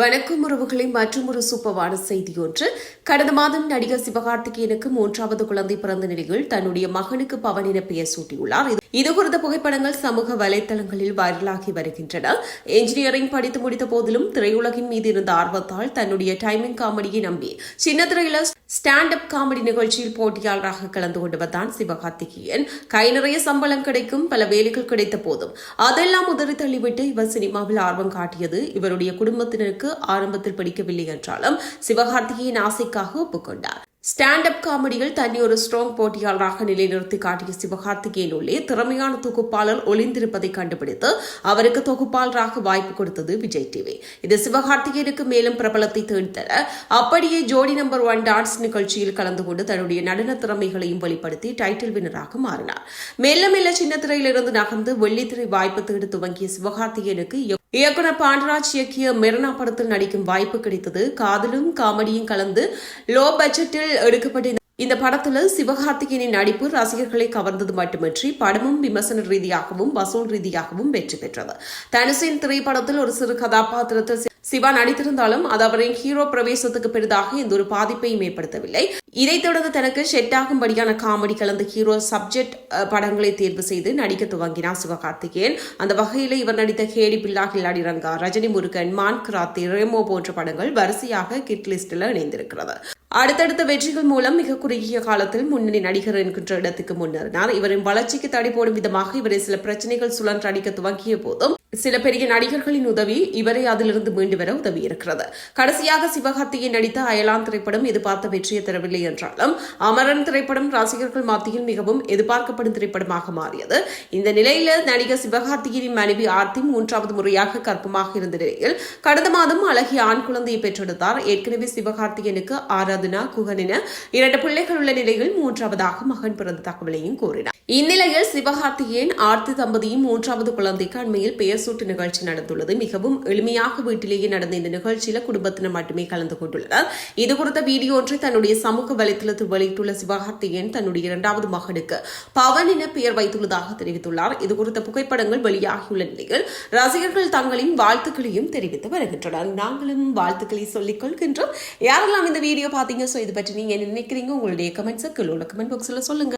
வணக்கம் உறவுகளை மற்றும் ஒரு சூப்பவான செய்தி ஒன்று கடந்த மாதம் நடிகர் சிவகார்த்திகேயனுக்கு மூன்றாவது குழந்தை பிறந்த நிலையில் தன்னுடைய மகனுக்கு பவன் என பெயர் சூட்டியுள்ளார். இது- குறித்த புகைப்படங்கள் சமூக வலைதளங்களில் வைரலாகி வருகின்றன. என்ஜினியரிங் படித்து முடித்த போதிலும் திரையுலகின் மீது இருந்த ஆர்வத்தால் தன்னுடைய டைமிங் காமெடியை நம்பி சின்ன திரையில ஸ்டாண்ட் அப் காமெடி நிகழ்ச்சியில் போட்டியாளராக கலந்து கொண்டு தான் சிவகார்த்திகேயன். கை நிறைய சம்பளம் கிடைக்கும் பல வேலைகள் கிடைத்த போதும். அதெல்லாம் உதறி தள்ளிவிட்டு இவர் சினிமாவில் ஆர்வம் காட்டியது இவருடைய குடும்பத்தினருக்கு ஆரம்பத்தில் பிடிக்கவில்லை என்றாலும் சிவகார்த்திகேயன் ஆசைக்காக ஒப்புக்கொண்டார். ஸ்டாண்ட் அப் காமெடியில் தன்னை ஒரு ஸ்ட்ராங் போட்டியாளராக நிலைநிறுத்தி காட்டிய சிவகார்த்திகேயன் உள்ளே திறமையான தொகுப்பாளர் ஒளிந்திருப்பதை கண்டுபிடித்து அவருக்கு தொகுப்பாளராக வாய்ப்பு கொடுத்தது விஜய் டிவி இது சிவகார்த்திகேயனுக்கு மேலும் பிரபலத்தை தேடித்தர அப்படியே ஜோடி நம்பர் ஒன் டான்ஸ் நிகழ்ச்சியில் கலந்து கொண்டு தன்னுடைய நடன திறமைகளையும் வெளிப்படுத்தி டைட்டில் வினராக மாறினார். மெல்ல மெல்ல சின்ன திரையிலிருந்து நகர்ந்து வெள்ளித்திரை வாய்ப்பு தேடி துவங்கிய சிவகார்த்திகேயனுக்கு இயக்குனர் பாண்டராஜ் இயக்கிய மெரினா படத்தில் நடிக்கும் வாய்ப்பு கிடைத்தது. காதலும் காமெடியும் கலந்து லோ பட்ஜெட்டில் எடுக்கப்பட்ட இந்த- படத்தில் படத்துல சிவகார்த்திகேயனின் நடிப்பு ரசிகர்களை கவர்ந்தது மட்டுமின்றி படமும் விமர்சன ரீதியாகவும் வசூல் ரீதியாகவும் வெற்றி பெற்றது. தனுசின் திரைப்படத்தில் ஒரு சிறு கதாபாத்திரத்தில் சிவா நடித்திருந்தாலும் அது அவரின் ஹீரோ பிரவேசத்துக்கு பெரிதாக எந்த ஒரு பாதிப்பையும் ஏற்படுத்தவில்லை. இதைத் தொடர்ந்து தனக்கு செட் ஆகும்படியான காமெடி கலந்த ஹீரோ சப்ஜெக்ட் படங்களை தேர்வு செய்து நடிக்க துவங்கினார் சிவகார்த்திகேயன் அந்த வகையில் இவர் நடித்த ஹேடி பில்லா கில்லாடி ரங்கா ரஜினி முருகன் மான் கிராத்தி ரேமோ போன்ற படங்கள் வரிசையாக கிட் லிஸ்டில் இணைந்திருக்கிறது. அடுத்தடுத்த வெற்றிகள் மூலம் மிக குறுகிய காலத்தில் முன்னணி நடிகர் என்கின்ற இடத்துக்கு முன்னேறினார். இவரின் வளர்ச்சிக்கு தடை போடும் விதமாக இவரை சில பிரச்சனைகள் சுழன்று அடிக்க துவங்கிய போதும் சில பெரிய நடிகர்களின் உதவி இவரை அதிலிருந்து மீண்டு வர உதவியிருக்கிறது. கடைசியாக சிவகார்த்திகேயன் நடித்த அயலான் திரைப்படம் எதிர்பார்த்த வெற்றியை தரவில்லை என்றாலும் அமரன் திரைப்படம் ரசிகர்கள் மத்தியில் மிகவும் எதிர்பார்க்கப்படும் திரைப்படமாக மாறியது. இந்த நிலையில நடிகர் சிவகார்த்திகேயனின் மனைவி ஆர்த்தி மூன்றாவது முறையாக கர்ப்பமாக இருந்த நிலையில் கடந்த மாதம் அழகிய ஆண் குழந்தையை பெற்றெடுத்தார். ஏற்கனவே சிவகார்த்திகேயனுக்கு ஆராதனா குகன் என இரண்டு பிள்ளைகள் உள்ள நிலையில் மூன்றாவதாக மகன் பிறந்த தகவலையும் கூறினார். இந்நிலையில் சிவகார்த்திகேயன் ஆர்த்தி தம்பதியும் மூன்றாவது குழந்தைக்கு அண்மையில் பெயர் சூட்டு நிகழ்ச்சி நடந்துள்ளது. மிகவும் எளிமையாக வீட்டிலேயே நடந்த இந்த நிகழ்ச்சியில குடும்பத்தினர் மட்டுமே கலந்து கொண்டுள்ளனர். இது குறித்த வீடியோ ஒன்றை தன்னுடைய சமூக வலைத்தளத்தில் வெளியிட்டுள்ள சிவகார்த்திகேயன் தன்னுடைய இரண்டாவது மகனுக்கு பவன் என பெயர் வைத்துள்ளதாக தெரிவித்துள்ளார். இது குறித்த புகைப்படங்கள் வெளியாகியுள்ள நிலையில் ரசிகர்கள் தங்களின் வாழ்த்துக்களையும் தெரிவித்து வருகின்றனர். நாங்களும் வாழ்த்துக்களை சொல்லிக் கொள்கின்றோம். யாரெல்லாம் இந்த வீடியோ பார்த்தீங்க? ஸோ இது பற்றி நீங்க என்ன நினைக்கிறீங்க? உங்களுடைய கமெண்ட்ஸை கீழே உள்ள கமெண்ட் பாக்ஸில் சொல்லுங்க.